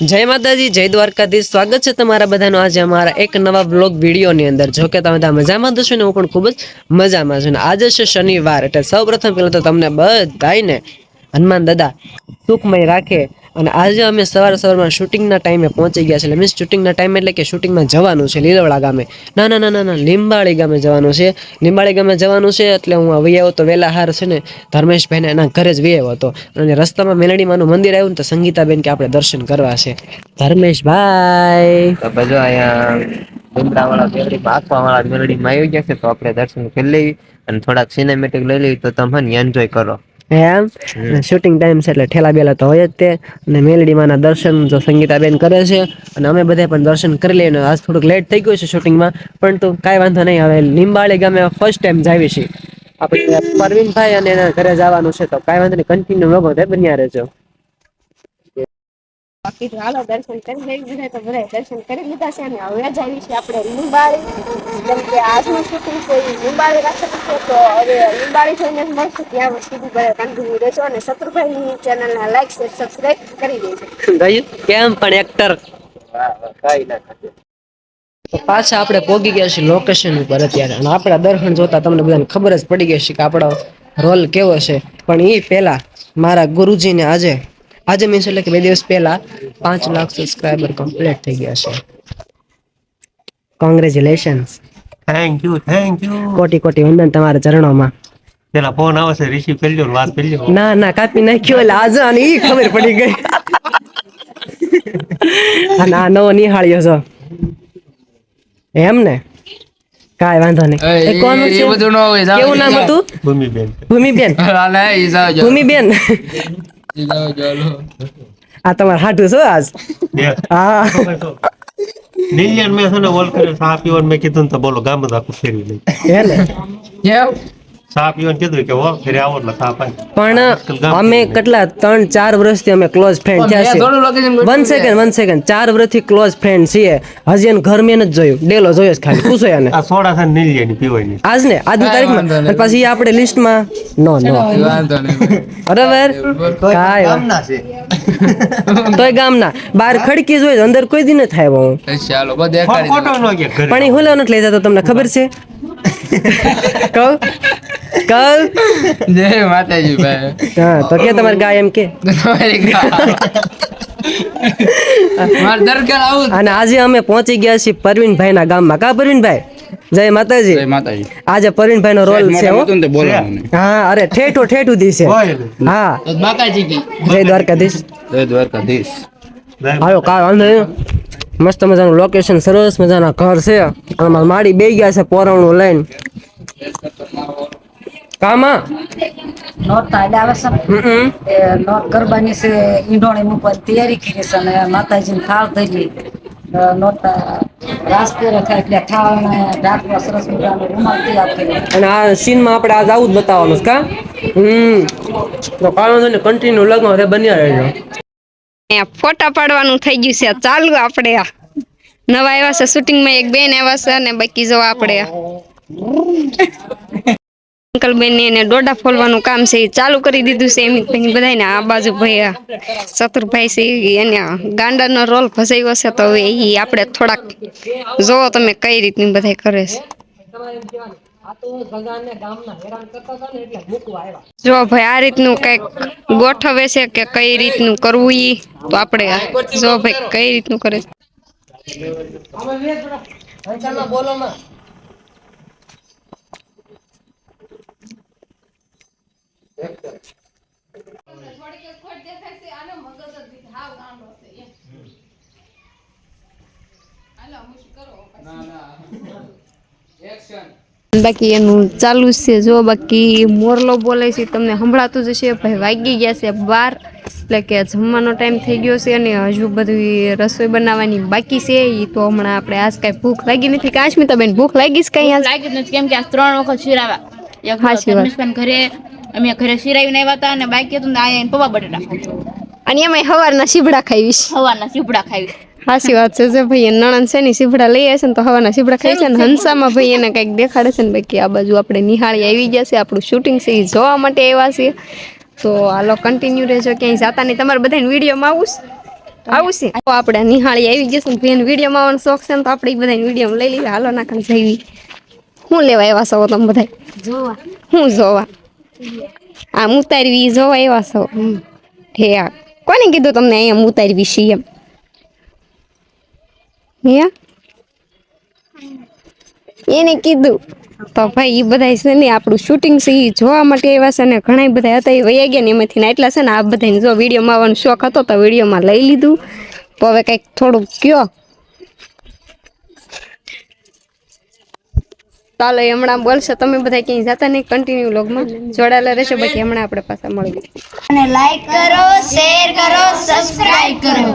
જય માતાજી, જય દ્વારકાધીશ. સ્વાગત છે તમારા બધાનું આજે અમારા એક નવા બ્લોગ વિડીયોની અંદર. જો કે તમે ત્યાં મજામાં તો ને, હું પણ ખૂબ જ મજામાં છું ને. આજે છે શનિવાર, એટલે સૌ પ્રથમ પહેલાં તો તમને બધાને હનુમાન દાદા સુખમય રાખે. અને આજે અમે સવાર સવારમાં શૂટિંગના ટાઈમે પહોંચી ગયા છે એટલે મીન્સ શૂટિંગના ટાઈમ એટલે કે શૂટિંગમાં જવાનું છે લીલવડા ગામે. ના ના ના ના લીંબાળી ગામે જવાનું છે. લીંબાળી ગામે જવાનું છે એટલે હું વહી આવ્યો તો વહેલા હાર છે ને, ધર્મેશભાઈને એના ઘરે જ વહી હતો. અને રસ્તામાં મેલડીમાનું મંદિર આવ્યું ને તો સંગીતાબેન કે આપણે દર્શન કરવા છે. ધર્મેશભાઈ. બધો અહીંયા ડુંગરાવાળા મેલડીમાં આંખવાવાળા મેલડીમાં આવી ગયા છે, તો આપણે દર્શન કરી લઈએ અને થોડાક સિનેમેટિક લઈ લઈએ તો તમે એન્જોય કરો. એમ શૂટિંગ ટાઈમ છે એટલે ઠેલા બેલા તો હોય જ તે. અને મેલડીમાંના દર્શન જો સંગીતાબેન કરે છે અને અમે બધા પણ દર્શન કરી લઈએ. આજ થોડુંક લેટ થઈ ગયું છે શૂટિંગમાં પણ તો કાંઈ વાંધો નહીં. હવે લીંબાળી ગામે ફર્સ્ટ ટાઈમ જાવી છીએ આપણે પરવીનભાઈ અને એના ઘરે જવાનું છે તો કાંઈ વાંધો નહીં. કન્ટિન્યુ તે બન્યા રહેજો. બાકી તો હાલો દર્શન કરી લઈ બધા તો બધા દર્શન કરી લીધા છે અને હવે જ આવી છે આપણે લીંબાળી. જેમ કે આજનું શૂટિંગ છે એ લીંબાળી રાખેલું છે તો હવે લીંબાળી જોઈને જ મળશું. ત્યાં સુધી બધા કન્ટિન્યુ રહેજો અને શત્રુભાઈની ચેનલના લાઈક શેર સબસ્ક્રાઈબ કરી દેજો. ગયું કેમ પણ એક્ટર કઈ ના પાછા આપણે પોગી ગયા છીએ લોકેશન ઉપર અત્યારે. અને આપણા દર્શન જોતા તમને બધાને ખબર જ પડી ગઈ છે કે આપણો રોલ કેવો છે. પણ એ પહેલા મારા ગુરુજીને આજે આજે મીન્સ એટલે કે બે દિવસ પહેલા પાંચ લાખ સબસ્ક્રાઈબર કમ્પ્લીટ થઈ ગયા છે. Congratulations thank you thank you કોટી કોટી વંદન તમારા ચરણોમાં. પેલા ફોન આવે છે રિસીવ કરજો વાત કરજો ના ના કાપી નાખ્યો એટલે આજે અને ઈ ખબર પડી ગઈ. અને આ નવો નિહાળ્યો છો. એમ ને કાઈ વાંધો નહીં. એ કોણ છે? કેવું નામ હતું? ભૂમિબેન. ભૂમિબેન. ભૂમિબેન. આ તમારે હાટું છો આજ? હા. નિલિયન મેં છે ને ઓલ કર્યો ચા પીવાનું મેં કીધું ને તો બોલો ગામ જ આખું ફેરવી લઈ. હે ને ચા પીવાનું કીધું કે હો ઘરે આવો એટલે ચા પાઈ પણ અમે કેટલા ત્રણ ચાર વર્ષથી અમે ક્લોઝ ફ્રેન્ડ થયા છે વન સેકન્ડ વન સેકન્ડ ચાર વર્ષથી ક્લોઝ ફ્રેન્ડ છીએ. હજી એને ઘર મેં નથી જોયું. ડેલો જોયો છે ખાલી. પૂછો એને. આ સોડા છે આજ ને? આજની તારીખમાં? પછી આપણે લિસ્ટમાં નો નો. બરાબર? કાંઈ વાત. તોય ગામના. બહાર ખડકી જોઈ અંદર કોઈ દિન થાય હું. ચાલો બધે પણ એ હુલો નથી લઈ જતો તમને ખબર છે? કહું. કહું જય માતાજી ભાઈ હા તો કે તમારે ગાય એમ કે? તમારી ગા- મારે આવું અને આજે અમે પહોંચી ગયા છીએ પરવીનભાઈના ગામમાં. કા પરવીનભાઈ? જય માતાજી. જય માતાજી. આજે પરવીનભાઈનો રોલ છે હો. અરે ઠેઠો ઠેઠું ઉધી છે હા. માતાજી જય દ્વારકાધીશ. જય દ્વારકાધીશ. આવ્યો કાર વાંધો નહીં. મસ્ત મજાનું લોકેશન સરસ મજાના ઘર છે. આમાં માડી બે ગયા છે પોરાણું લઈને કામાં? નોટ તાડે આવે છે. ને, નોટ કરવાની છે ઈંડોણી ઉપર તૈયારી કરી છે અને માતાજીને થાળ ધરી અ, નોટ રાસ પૂરો થાય એટલે થાળ ને ઢાંકવા સરસ મજાનો રૂમાલ તૈયાર કર્યો અને આ સીનમાં આપણે આજ આવું જ બતાવવાનું છે કા? હમ. તો કાળો છે ને કન્ટિન્યુ લગ્ન હવે બન્યા રહેજો. અહીંયા ફોટા પાડવાનું થઈ ગયું છે ચાલુ આપણે આ. નવા આવ્યા છે શૂટિંગમાં એક બેન આવ્યા છે અને બાકી જો આપણે અંકલ બેન એને દોડા ફોલવાનું કામ છે એ ચાલુ કરી દીધું છે એમ પછી બધાને આ બાજુ ભાઈ ચતુરભાઈ છે એને ગાંડાનો રોલ ફસાયો છે તો હવે એ આપણે થોડાક જોવો તમે કઈ રીતની બધા કરે છે. જો ભાઈ, આ રીતનું કંઈક ગોઠવે છે કે કઈ રીતનું કરવું ઈ? તો આપણે જો ભાઈ, કઈ રીતનું કરે છે? બાકી એનું ચાલુ જ છે. જો બાકી મોરલો બોલે છે તમને સંભળાતું જ હશે. ભાઈ વાગી ગયા છે બાર એટલે કે જમવાનો ટાઈમ થઈ ગયો છે અને હજુ બધી રસોઈ બનાવવાની બાકી છે. એ તો હમણાં આપણે આજ કાંઈ ભૂખ લાગી નથી. કાશ્મીતા બેન ભૂખ લાગી છે કઈ આજ? લાગ્યું જ નથી. કેમ કે આ ત્રણ વખત શિરાવા એક સાચી વાત. ધર્મેશભાઈ ઘરે અમે ઘરે શિરાવીને આવ્યા હતા અને બાકી હતું ને આ પૌવા બટેટા. અને એમાં હવારના શીભડા ખાઈશ. હવારના સીપડા ખાવી હાસી વાત છે જે ભાઈ નણંદ છે ને સીભડા લઈ આવે છે ને તો હવાના સીભડા ખાય છે ને હંસામાં ભાઈ એને કંઈક દેખાડે છે ને ભાઈ આ બાજુ આપણે નિહાળી આવી ગયા છે આપણું શૂટિંગ છે એ જોવા માટે આવ્યા છીએ. તો હાલો કન્ટિન્યુ રહેજો ક્યાંય જાતા નહીં. તમારે બધાને વિડીયોમાં આવું છે? આવું છે? તો આપણે નિહાળી આવી ગયા છે ને ભાઈને વિડીયોમાં આવવાનો શોખ છે ને તો આપણે બધાને વિડીયોમાં લઈ લઈએ. હાલો નાખણ જઈવી શું લેવા આવ્યા છો તમે બધા જોવા. શું જોવા. આમ ઉતારવી જોવા આવ્યા છો? હે આ કોને કીધું તમને અહીંયા ઉતારવી છીએ એમ? એને કીધું તો ભાઈ એ બધા છે ને આપણું શૂટિંગ છે એ જોવા માટે આવ્યા છે ને ઘણા બધા હતા એ વયા ગયા ને એમાંથી ને એટલા છે ને આ બધાને જો વિડીયોમાં આવવાનો શોખ હતો તો વિડીયોમાં લઈ લીધું. તો હવે કંઈક થોડુંક કયો ચાલો હમણાં બોલશો તમે બધા ક્યાંય જતા નહીં કન્ટિન્યુ લોગમાં જોડાયેલા રહેશો બાકી હમણાં આપણે પાછા મળીએ. અને લાઈક કરો શેર કરો સબસ્ક્રાઇબ કરો.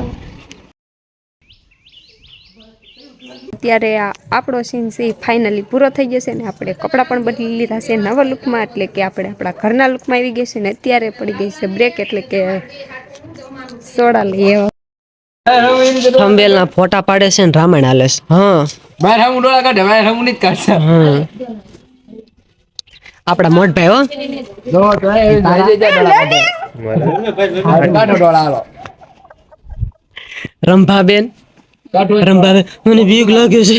અત્યારે આ આપણો સીન છે એ ફાઇનલી પૂરો થઈ જશે ને આપણે કપડાં પણ બદલી લીધા છે નવા લુકમાં એટલે કે આપણે આપણા ઘરના લુકમાં આવી ગયા છે ને અત્યારે પડી ગઈ છે બ્રેક એટલે કે સોડા લઈએ થંબેલ ના ફોટા પાડે છે ને રામાયણ છે. હા. બહાર હમ ડોળા કાઢે બહાર હમ હા આપડા મોટભાઈ હો. જો તો એ ભાઈ જે ડોળા કાઢે કાઢો ડોળા હાલો રંભાબેન રંભાબેન મને બીક લાગે છે.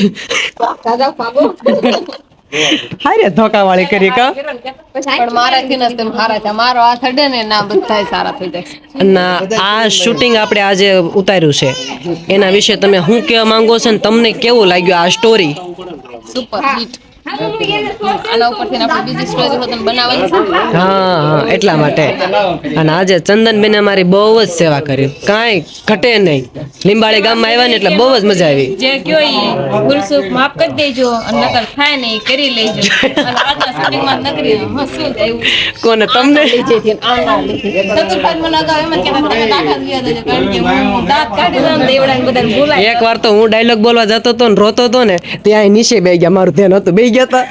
હારે ધોકા વાળી કરી કા? પણ મારાથી નથી તેમ હારા છે મારો હાથ અડે ને ના બધાય સારા થઈ જાય. ના આ શૂટિંગ આપણે આજે ઉતાર્યું છે. એના વિશે તમે શું કહેવા માંગો છો ને? તમને કેવું લાગ્યું આ સ્ટોરી સુપર હિટ આના ઉપરથી આપણે બીજી સ્ટોરી હોત બનાવવાની છે. હા હા એટલા માટે. અને આજે ચંદનબેને અમારી બહુ જ સેવા કરી. કાંઈ ઘટે નહીં. લીંબાળી ગામમાં આવ્યા ને એટલે બહુ જ મજા આવી. જે કયો ઈ માફ કરી દેજો. અને નકર થાય નહીં કરી લેજો. અને આજના નકરી કોને તમને? ચતુર્ભાઈ મને અગાઉ એમ જ તમે દાખલ ગયા દેજો કારણ કે હું દાંત કાઢી દઉં ને બધાને બોલાય એક વાર તો હું ડાયલોગ બોલવા જતો હતો ને રોતો હતો ને ત્યાં નીચે બે ગયા. મારું ધ્યાન હતું. બે ગયા તા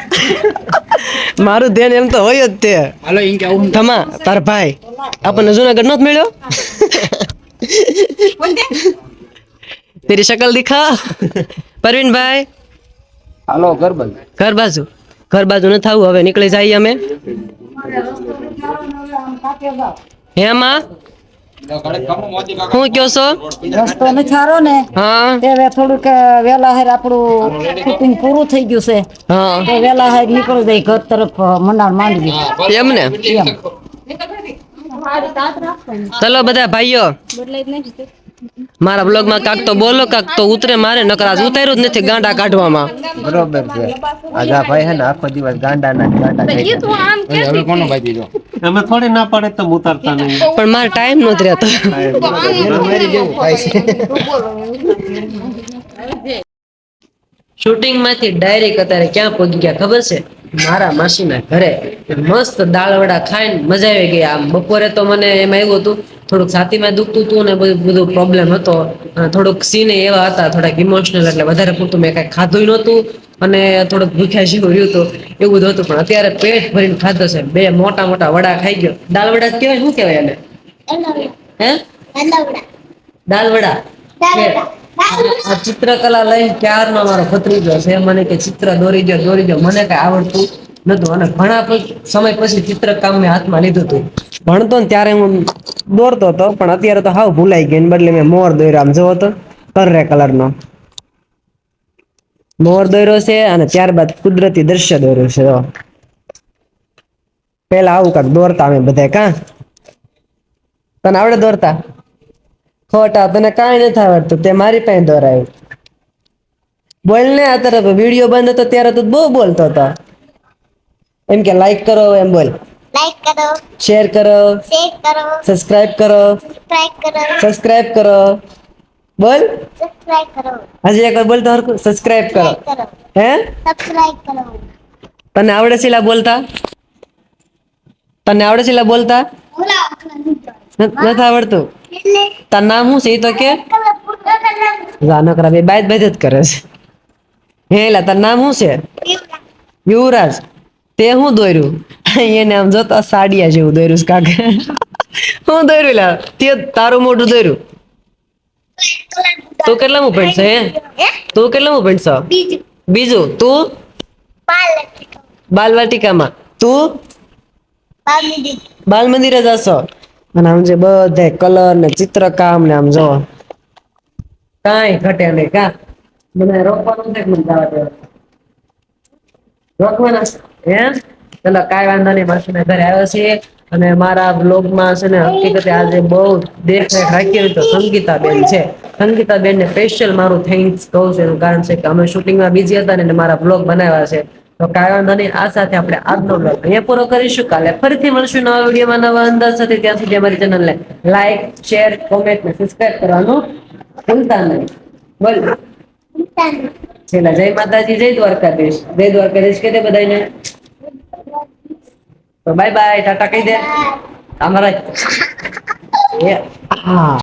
મારું ધ્યાન એમ તો હોય જ તે. હાલો ઈન કે તમા તાર ભાઈ આપણને જુનાગઢ નત મળ્યો? તેરી શકલ દિખા? પરવીનભાઈ? હાલો ગરબલ ઘર બાજુ. ઘર બાજુ ન થવું હવે નીકળી જઈએ અમે. હેમાં શું કયો છો? રસ્તો નથી ને? હા. તે થોડુંક વેલા હેર આપણું શૂટિંગ પૂરું થઈ ગયું છે. હા. તો વેલા હેર નીકળી જાય ઘર તરફ મંડાણ માંડવી એમ ને? ચલો બધા ભાઈઓ. મારા બ્લોગમાં કાક તો બોલો કાક તો ઉતરે મારે નકરા આજ ઉતાર્યું જ નથી ગાંડા કાઢવામાં. બરોબર છે. આજ આ ભાઈ હે ને આખો દિવસ ગાંડા ના ગાંડા. હવે કોનો ભાઈ દીધો? અમે થોડી ના પાડે તો ઉતારતા નહીં પણ મારો ટાઈમ નહોતો રહેતો. શૂટિંગમાંથી ડાયરેક્ટ અત્યારે ક્યાં પહોંચી ગયા ખબર છે? મારા માસીના ઘરે મસ્ત દાળ વડા ખાઈને મજા આવી ગઈ. આમ બપોરે તો મને એમાં એવું હતું થોડુંક છાતીમાં દુખતું હતું ને બધું બધું પ્રોબ્લેમ હતો. અને થોડુંક સીને એવા હતા થોડાક ઇમોશનલ એટલે વધારે પૂરતું મેં કાંઈ ખાધું નહોતું. અને થોડુંક ભૂખ્યા જેવું રહ્યું હતું એવું બધું હતું. પણ અત્યારે પેટ ભરીને ખાધો છે. બે મોટા મોટા વડા ખાઈ ગયો. દાળ વડા કહેવાય શું કહેવાય એને? હે? દાલ વડા. આ ચિત્રકલા લઈને ક્યારનો મારો ભત્રીજો છે. મને કે ચિત્ર દોરી દો દોરી દો. મને કઈ આવડતું નતું. અને ઘણા સમય પછી ચિત્રકામ મેં હાથમાં લીધું હતું. ભણતો ને ત્યારે હું દોરતો હતો પણ અત્યારે તો હાવ ભૂલાઈ ગઈ બદલે મેં મોર દોર્યો. આમ જોવો તો કરરે કલરનો. મોર દોર્યો છે અને ત્યારબાદ કુદરતી દ્રશ્ય દોર્યું છે. પેલા આવું કાંક દોરતા અમે બધા કા? તને આવડે દોરતા? ખોટા તને કાંઈ નથી આવડતું તે મારી પાસે દોરાયું. બોલ ને આ તરફ વીડિયો બંધ હતો ત્યારે તું બહુ બોલતો હતો. એમ કે લાઈક કરો એમ બોલ. લાઈક કરો. શેર કરો. શેર કરો. સબસ્ક્રાઇબ કરો. સબસ્ક્રાઇબ કરો. સબસ્ક્રાઇબ કરો. બોલ. સબસ્ક્રાઇબ કરો. હજી એક વાર બોલ તો હરખું સબસ્ક્રાઇબ કરો. કરો. હે? સબસ્ક્રાઇબ કરો. તને આવડે છે લા બોલતા? તને આવડે છે લા બોલતા નથી આવડતું. તાર નામ શું છે તો કે? જાનો જાનકરા બે બાદ જ કરે છે. હે લા તાર નામ શું છે? યુવરાજ. તે હું દોર્યું એને આમ જોતા સાડિયા જેવું દોર્યું કાકા કાકે. હું દોર્યું લા તે તારું મોઢું દોર્યું તું કેટલામું ભણશે હે? તું કેટલામું ભણશો બીજું. બીજું તું? બાલવાટિકામાં. તું? બાલ મંદિરે જશો? અને આમ જે બધે કલર ને ચિત્રકામ ને આમ જો કાઈ ઘટે નહીં કા? મને રોકવાનું છે મને જવા દેવા રોકવાના છે? એમ ચલો કાંઈ વાંધો નહીં માસીના ઘરે આવ્યો છીએ. અને મારા બ્લોગમાં છે ને હકીકતે આજે બહુ દેખરેખ રાખી તો સંગીતાબેન છે. સંગીતાબેન ને સ્પેશિયલ મારું થેન્ક્સ કહું છું એનું કારણ છે કે અમે શૂટિંગમાં બિઝી હતા ને મારા બ્લોગ બનાવ્યા છે. તો વાંધો નહીં આ સાથે આપણે આજનો બ્લોગ અહીંયા પૂરો કરીશું. કાલે ફરીથી મળશું નવા વિડીયોમાં નવા અંદાજ સાથે. ત્યાં સુધી અમારી ચેનલને લાઈક શેર કોમેન્ટ ને સબસ્ક્રાઇબ કરવાનું ભૂલતા નહીં. બોલ. છેલ્લા જય માતાજી જય દ્વારકાધીશ. જય દ્વારકાધીશ કે બધાને તો બાય બાય ટાટા કહી દે. અમારા